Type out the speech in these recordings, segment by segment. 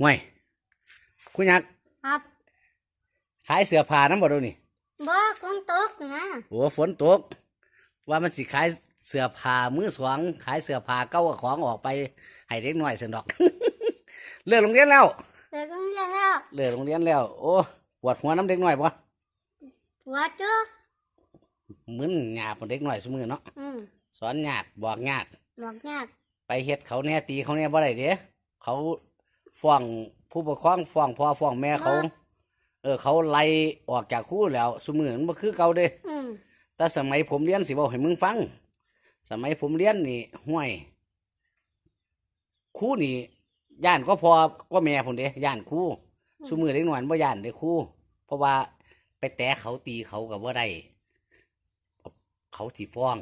ห่วยคุณยักษ์ครับขายเสื้อผ้าน้ำบ่ดูนี่บ่ฝนตกนะโอ้ฝนตก ว่ามันสิขายเสื้อผ้ามือสองขายเสื้อผ้าเก่าเอาของออกไปให้เด็กน้อยสนดอก เลิกโรงเรียนแล้วเด็กโรงเรียนแล้วเลิกโรงเรียนแล้ว โอ้ปวดหัวน้ำเด็กน้อยปะหัวจุ๊มึนหยาบของเด็กน้อยสมือเนาะอืมสอนยากบอกยากบอกยากไปเฮ็ดเขาแน่ตีเขาแน่บ่ได้เด้เขา ฟ้องผู้ปกครองฟ้องพ่อฟ้องแม่เขา เออ เขาไล่ออกจากครู่แล้วสมือมันบ่คือเก่าเด้ อืมแต่สมัยผมเรียนสิบอกให้มึงฟัง สมัยผมเรียนนี่ห่วยครู่นี่ย่านก็พอก็แม่ผมเด้ย่านครู่สมือเล็กน้อยบ่ย่านเด้ครู่เพราะว่าไปแตะเขาตีเขากับว่าได้เขาถีฟ้อง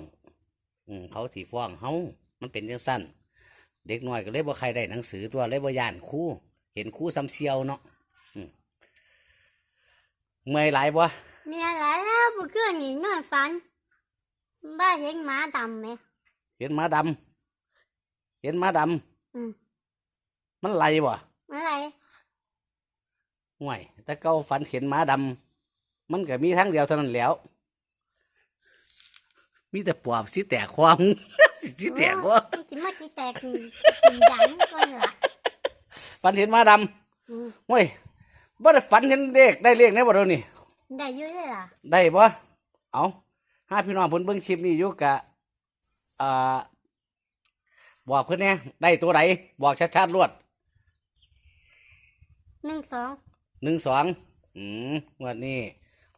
อืมเขาถีฟ้องเฮามันเป็นจังสั้น เด็กน้อยก็เลยบ่ใครได้หนังสือตัวเลยบ่ย่านครู่เห็นครู่ซ้ำเซียวเนาะอืมเมื่อยหลายบ่มีอะไรแล้วเมื่อคืนนี่นอนฝัน บ้านเห็นหมาดำไหม เห็นหมาดำเห็นหมาดอืมำมันไล่บ่อะไรห่วยแต่เก้าฝันเห็นหมาดำมันก็มีทั้งเดียวเท่านั้นแหล้ว มีแต่ปอบสิแตกความ สิแตกว่ากินมาจีแตกกินยันก่อนละฝันเห็นหมาดอืมำห่วยบ่ได้ฝันเห็นเลขได้เลขในบ่เดี๋ยวนี้ได้อยุ่ยเลยล่ะได้บ่เอาห้าพี่น้องเพิ่นเบิ่งคลิปนี้อยู่กะอ่าบอกเพิ่นแหน่ได้ตัวใดบอกชัดๆรวดหนึ่งสองหนึ่งสองอืมงวันนี้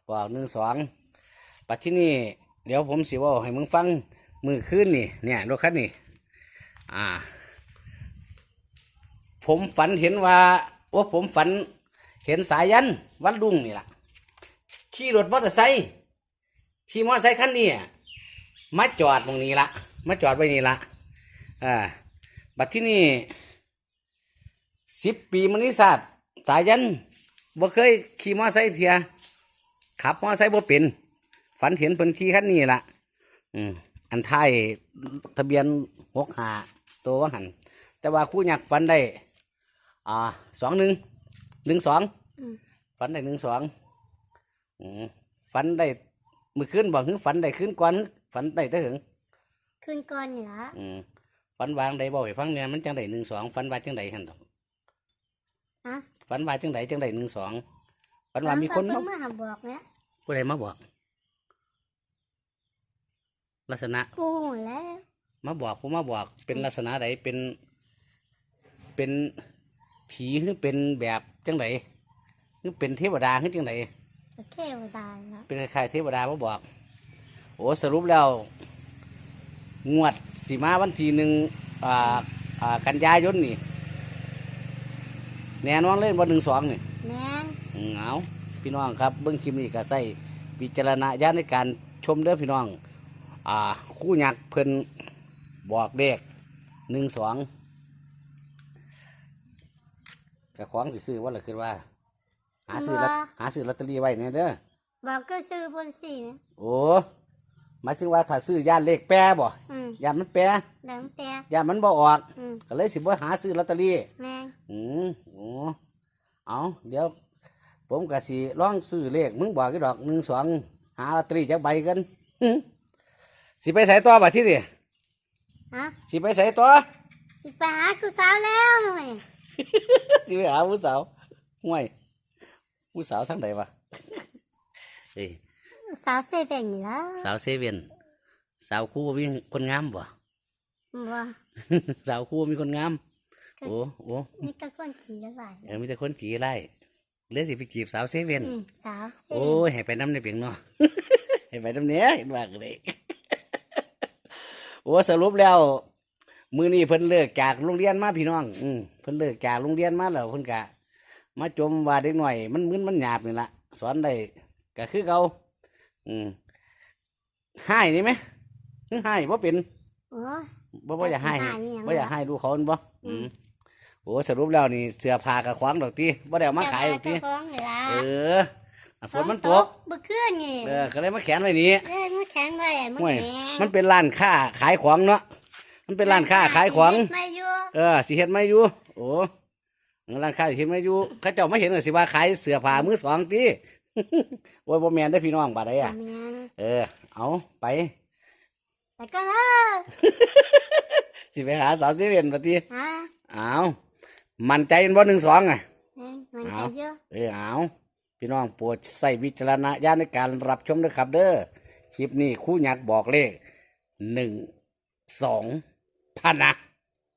บอกหนึ่งสองปัจที่นี่เดี๋ยวผมสิเว่าให้มึงฟัง มือขึ้นนี่ เนี่ยรถคันนี่อ่า ผมฝันเห็นว่าว่าผมฝันเห็นสายยันวันลุงนี่ล่ะขี่รถมอเตอร์ไซค์ขี่มอเตอร์ไซค์คันนี้มาจอดตรงนี้ละมาจอดไว้นี่ละอ่าบัดที่นี่สิบปีมันนี่ศาสตร์สายยันบ่เคยขี่มอเตอร์ไซค์เทียขับมอเตอร์ไซค์บ่เป็น ฝันเห็นเพิ่นขี่คันนี้ละอืม อันท้ายทะเบียนหกหาตัวว่าหันแต่ว่าคู่ยักษ์ฝันได้ อ่าสองหนึ่งหนึ่งสองอืมฝันได้หนึ่งสองอืมฝันได้มือขึ้นบอกถึงฝันได้ขึ้นก่อนฝันได้แต่ถึงคืนก่อนนี่ละอืมฝันวางได้บอกให้ฟังเนี่ยมันจังได้หนึ่งสองฝันว่าจังไดหันดอกฮะฝันว่าจังไดจังไดหนึ่งสองฝันว่ามีคนเพิ่มางมาหาบอกเนี่ยผู้ใดมาบอก ลักษณะปูแล้ว มาบอกผมมาบอกเป็นลักษณะใดเป็น เป็นผีหรือเป็นแบบจังไดหรือเป็นเทวดาหรือจังไดเทวดาละเป็นคล้ายๆเทวดามาบอก โอ้สรุปแล้วงวดสีมาวันที่หนึ่งอ่าอ่ากันยายนนี่แน่นอนเล่นวันหนึ่งสองนี่แมนอืมเอาพี่น้องครับเบิ้งคลิปนี้ก็ใส่วิจารณญาณในการชมเด้อพี่น้อง อ่าคู่ยักษ์เพิ่นบอกเลขหนึ่งสองกระของสิซื้อว่าละคือว่า หาซื้อลอตหาซื้อลอตเตอรี่ไว้เนี่ยเด้อบอกก็ชื่อบนสี่ไหมโอ้หมายถึงว่าถ้าซื้อย่านเลขแปรบ่อืมย่านมันแปรแล้วแต่ย่านมันบ่ออก อืมก็เลยสิบ่หาซื้อลอตเตอรี่ แมนอืมโอ้เอาเดี๋ยว ผมก็สิลองซื้อเลขมึงบอกกี่ดอกหนึ่งสองหาลอตเตอรี่จักใบกันหึ สิไปใส่ตัวบ่ที่นี่ฮะสิไปใส่ตัว สิไปหากูสาวแล้วหน่อยสิไปหาผู้สาวห่วยผู้สาวทั้งใดวะเอ้ยสาวเซเว่นนี่ละสาวเซเว่นสาวคู่มีคนงามบ่ว่าสาวคู่มีคนงามโอ้โอ้นี่ก็คนขี่แล้วไปเออมีแต่คนขี่ไล่เลือสิไปจีบสาวเซเว่นอืมสาวเซโอ้เว่นยให้ไปน้ำในเพียงเนาะให้ไปน้ำเนี้ยเห็นว่ากันเลย โอ้สรุปแล้ว มือนี้เพิ่นเลิกจากโรงเรียนมาพี่น้อง อืมเพิ่นเลิกจากโรงเรียนมาแล้วเพิ่นกะ มาจมว่าเด็กหน่อย มันมึนมันหยาบนี่ละสอนได้ก็คือเขาอืมให้นี่ไหมหรือให้บ่เป็นโอ้ย บ่บ่อยากให้ให้อีหยังบ่อยากวะให้ดูเขามันบ่อือืม มโอ้สรุปแล้วนี่เสื้อผ้ากับขวางดอกตีบ่ได้เอามาขายดอกตีเจ้ของนี่ละเออ อะฝนมันตกเมื่อคืนนี่เออก็เลยมาแขวนไว้นี่เอ้ยมันแข็งไว้มันห่วยแข็งมันเป็นร้านค้าขายของเนาะมันเป็นร้านค้าขายของไม่อยู่เออสิเฮ็ดไม่อยู่โอ้ร้านค้าที่เห็นมาอยู่เขาเจ้าไม่เห็นก็สิว่าขายเสื้อผ้ามือสองติโอ้ยบ่แม่นได้อพี่น้องบาดใดบ่อะแม่นเออ เอาไปแต่ก็เด้อสิไปหาสาวเซเว่นบัดนี้ฮะเอามั่นใจเป็นบ่หนึ่งสองอะแม่นมันเอาจะเยอะเออเอา พี่น้องโปรดใส่วิจารณญาณในการรับชมด้วยครับ เด้อคลิปนี้คู่ยักษ์บอกเลขหนึ่งสองพันนะ